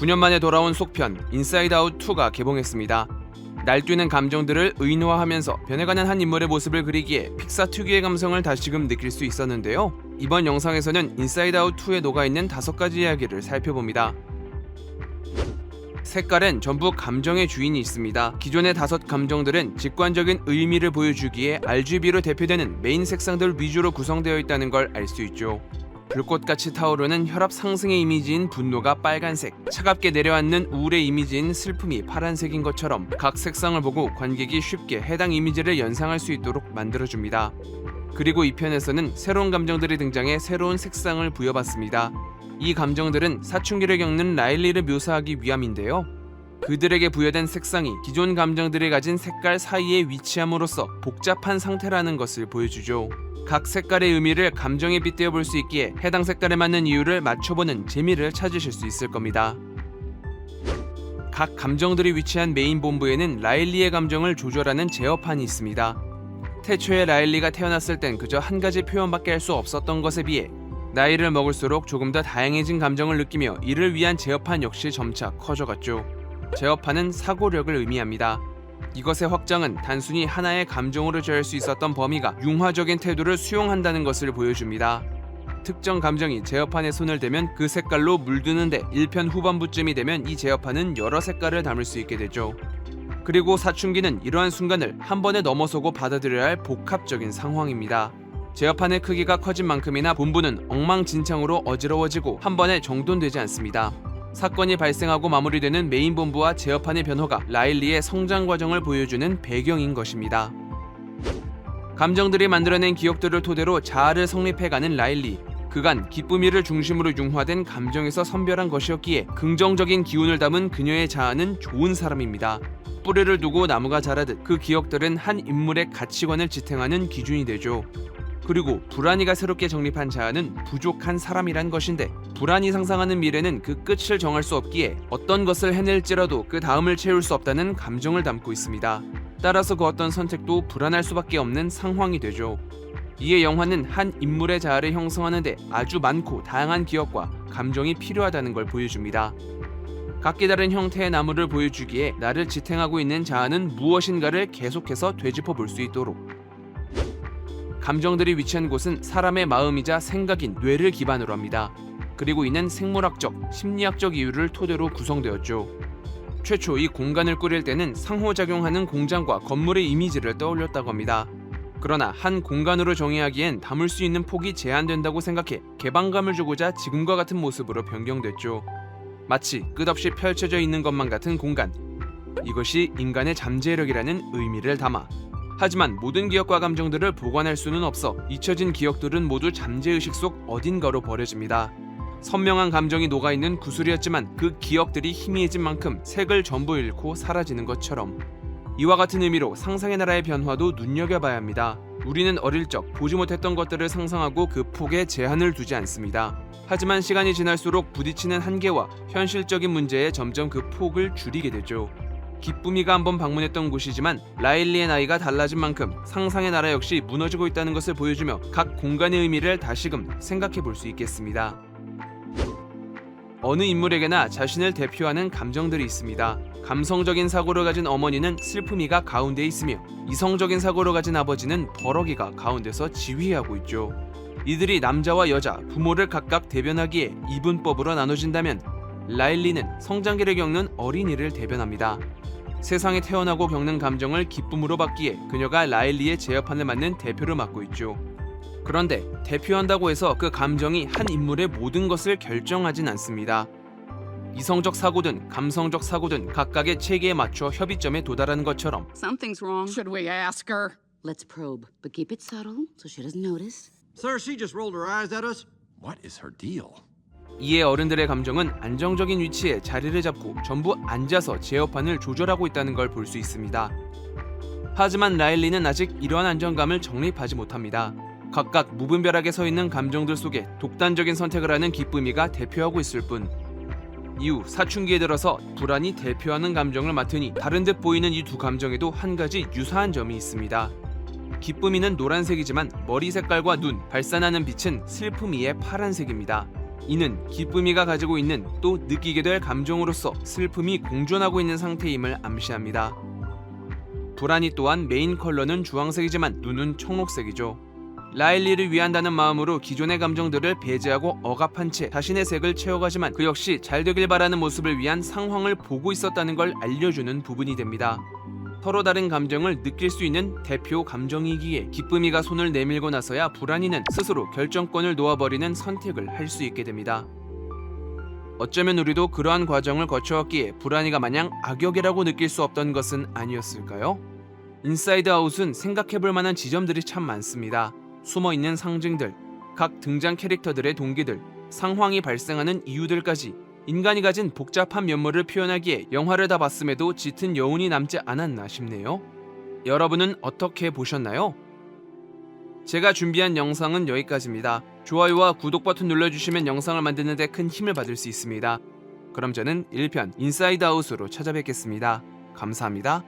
9년 만에 돌아온 속편 인사이드 아웃 2가 개봉했습니다. 날뛰는 감정들을 의노화하면서 변해가는 한 인물의 모습을 그리기에 픽사 특유의 감성을 다시금 느낄 수 있었는데요. 이번 영상에서는 인사이드 아웃 2에 녹아 있는 다섯 가지 이야기를 살펴봅니다. 색깔엔 전부 감정의 주인이 있습니다. 기존의 다섯 감정들은 직관적인 의미를 보여주기에 RGB로 대표되는 메인 색상들 위주로 구성되어 있다는 걸 알 수 있죠. 불꽃같이 타오르는 혈압 상승의 이미지인 분노가 빨간색, 차갑게 내려앉는 우울의 이미지인 슬픔이 파란색인 것처럼 각 색상을 보고 관객이 쉽게 해당 이미지를 연상할 수 있도록 만들어줍니다. 그리고 이 편에서는 새로운 감정들이 등장해 새로운 색상을 부여받습니다. 이 감정들은 사춘기를 겪는 라일리를 묘사하기 위함인데요. 그들에게 부여된 색상이 기존 감정들이 가진 색깔 사이에 위치함으로써 복잡한 상태라는 것을 보여주죠. 각 색깔의 의미를 감정에 빗대어 볼 수 있기에 해당 색깔에 맞는 이유를 맞춰보는 재미를 찾으실 수 있을 겁니다. 각 감정들이 위치한 메인 본부에는 라일리의 감정을 조절하는 제어판이 있습니다. 태초에 라일리가 태어났을 땐 그저 한 가지 표현밖에 할 수 없었던 것에 비해 나이를 먹을수록 조금 더 다양해진 감정을 느끼며 이를 위한 제어판 역시 점차 커져갔죠. 제어판은 사고력을 의미합니다. 이것의 확장은 단순히 하나의 감정으로 저할 수 있었던 범위가 융화적인 태도를 수용한다는 것을 보여줍니다. 특정 감정이 제어판에 손을 대면 그 색깔로 물드는데 1편 후반부쯤이 되면 이 제어판은 여러 색깔을 담을 수 있게 되죠. 그리고 사춘기는 이러한 순간을 한 번에 넘어서고 받아들여야 할 복합적인 상황입니다. 제어판의 크기가 커진 만큼이나 본부는 엉망진창으로 어지러워지고 한 번에 정돈되지 않습니다. 사건이 발생하고 마무리되는 메인 본부와 제어판의 변화가 라일리의 성장 과정을 보여주는 배경인 것입니다. 감정들이 만들어낸 기억들을 토대로 자아를 성립해가는 라일리. 그간 기쁨이를 중심으로 융화된 감정에서 선별한 것이었기에 긍정적인 기운을 담은 그녀의 자아는 좋은 사람입니다. 뿌리를 두고 나무가 자라듯 그 기억들은 한 인물의 가치관을 지탱하는 기준이 되죠. 그리고 불안이가 새롭게 정립한 자아는 부족한 사람이란 것인데 불안이 상상하는 미래는 그 끝을 정할 수 없기에 어떤 것을 해낼지라도 그 다음을 채울 수 없다는 감정을 담고 있습니다. 따라서 그 어떤 선택도 불안할 수밖에 없는 상황이 되죠. 이에 영화는 한 인물의 자아를 형성하는데 아주 많고 다양한 기억과 감정이 필요하다는 걸 보여줍니다. 각기 다른 형태의 나무를 보여주기에 나를 지탱하고 있는 자아는 무엇인가를 계속해서 되짚어 볼 수 있도록 감정들이 위치한 곳은 사람의 마음이자 생각인 뇌를 기반으로 합니다. 그리고 이는 생물학적, 심리학적 이유를 토대로 구성되었죠. 최초 이 공간을 꾸릴 때는 상호작용하는 공장과 건물의 이미지를 떠올렸다고 합니다. 그러나 한 공간으로 정의하기엔 담을 수 있는 폭이 제한된다고 생각해 개방감을 주고자 지금과 같은 모습으로 변경됐죠. 마치 끝없이 펼쳐져 있는 것만 같은 공간. 이것이 인간의 잠재력이라는 의미를 담아 하지만 모든 기억과 감정들을 보관할 수는 없어 잊혀진 기억들은 모두 잠재의식 속 어딘가로 버려집니다. 선명한 감정이 녹아있는 구슬이었지만 그 기억들이 희미해진 만큼 색을 전부 잃고 사라지는 것처럼 이와 같은 의미로 상상의 나라의 변화도 눈여겨봐야 합니다. 우리는 어릴 적 보지 못했던 것들을 상상하고 그 폭에 제한을 두지 않습니다. 하지만 시간이 지날수록 부딪히는 한계와 현실적인 문제에 점점 그 폭을 줄이게 되죠. 기쁨이가 한번 방문했던 곳이지만 라일리의 나이가 달라진 만큼 상상의 나라 역시 무너지고 있다는 것을 보여주며 각 공간의 의미를 다시금 생각해 볼 수 있겠습니다. 어느 인물에게나 자신을 대표하는 감정들이 있습니다. 감성적인 사고를 가진 어머니는 슬픔이가 가운데 있으며 이성적인 사고를 가진 아버지는 버럭이가 가운데서 지휘하고 있죠. 이들이 남자와 여자, 부모를 각각 대변하기에 이분법으로 나눠진다면 라일리는 성장기를 겪는 어린이를 대변합니다. 세상에 태어나고 겪는 감정을 기쁨으로 받기에 그녀가 라일리의 제어판을 맡는 대표를 맡고 있죠. 그런데 대표한다고 해서 그 감정이 한 인물의 모든 것을 결정하진 않습니다. 이성적 사고든 감성적 사고든 각각의 체계에 맞춰 협의점에 도달하는 것처럼 Something's wrong. Should we ask her? Let's probe, but keep it subtle so she doesn't notice. Sir, she just rolled her eyes at us. What is her deal? 이에 어른들의 감정은 안정적인 위치에 자리를 잡고 전부 앉아서 제어판을 조절하고 있다는 걸 볼 수 있습니다. 하지만 라일리는 아직 이러한 안정감을 정립하지 못합니다. 각각 무분별하게 서 있는 감정들 속에 독단적인 선택을 하는 기쁨이가 대표하고 있을 뿐. 이후 사춘기에 들어서 불안이 대표하는 감정을 맡으니 다른 듯 보이는 이 두 감정에도 한 가지 유사한 점이 있습니다. 기쁨이는 노란색이지만 머리 색깔과 눈, 발산하는 빛은 슬픔이의 파란색입니다. 이는 기쁨이가 가지고 있는 또 느끼게 될 감정으로서 슬픔이 공존하고 있는 상태임을 암시합니다. 불안이 또한 메인 컬러는 주황색이지만 눈은 청록색이죠. 라일리를 위한다는 마음으로 기존의 감정들을 배제하고 억압한 채 자신의 색을 채워가지만 그 역시 잘 되길 바라는 모습을 위한 상황을 보고 있었다는 걸 알려주는 부분이 됩니다. 서로 다른 감정을 느낄 수 있는 대표 감정이기에 기쁨이가 손을 내밀고 나서야 불안이는 스스로 결정권을 놓아버리는 선택을 할 수 있게 됩니다. 어쩌면 우리도 그러한 과정을 거쳐왔기에 불안이가 마냥 악역이라고 느낄 수 없던 것은 아니었을까요? 인사이드 아웃은 생각해볼 만한 지점들이 참 많습니다. 숨어 있는 상징들, 각 등장 캐릭터들의 동기들, 상황이 발생하는 이유들까지 인간이 가진 복잡한 면모를 표현하기에 영화를 다 봤음에도 짙은 여운이 남지 않았나 싶네요. 여러분은 어떻게 보셨나요? 제가 준비한 영상은 여기까지입니다. 좋아요와 구독 버튼 눌러주시면 영상을 만드는 데 큰 힘을 받을 수 있습니다. 그럼 저는 1편 인사이드 아웃으로 찾아뵙겠습니다. 감사합니다.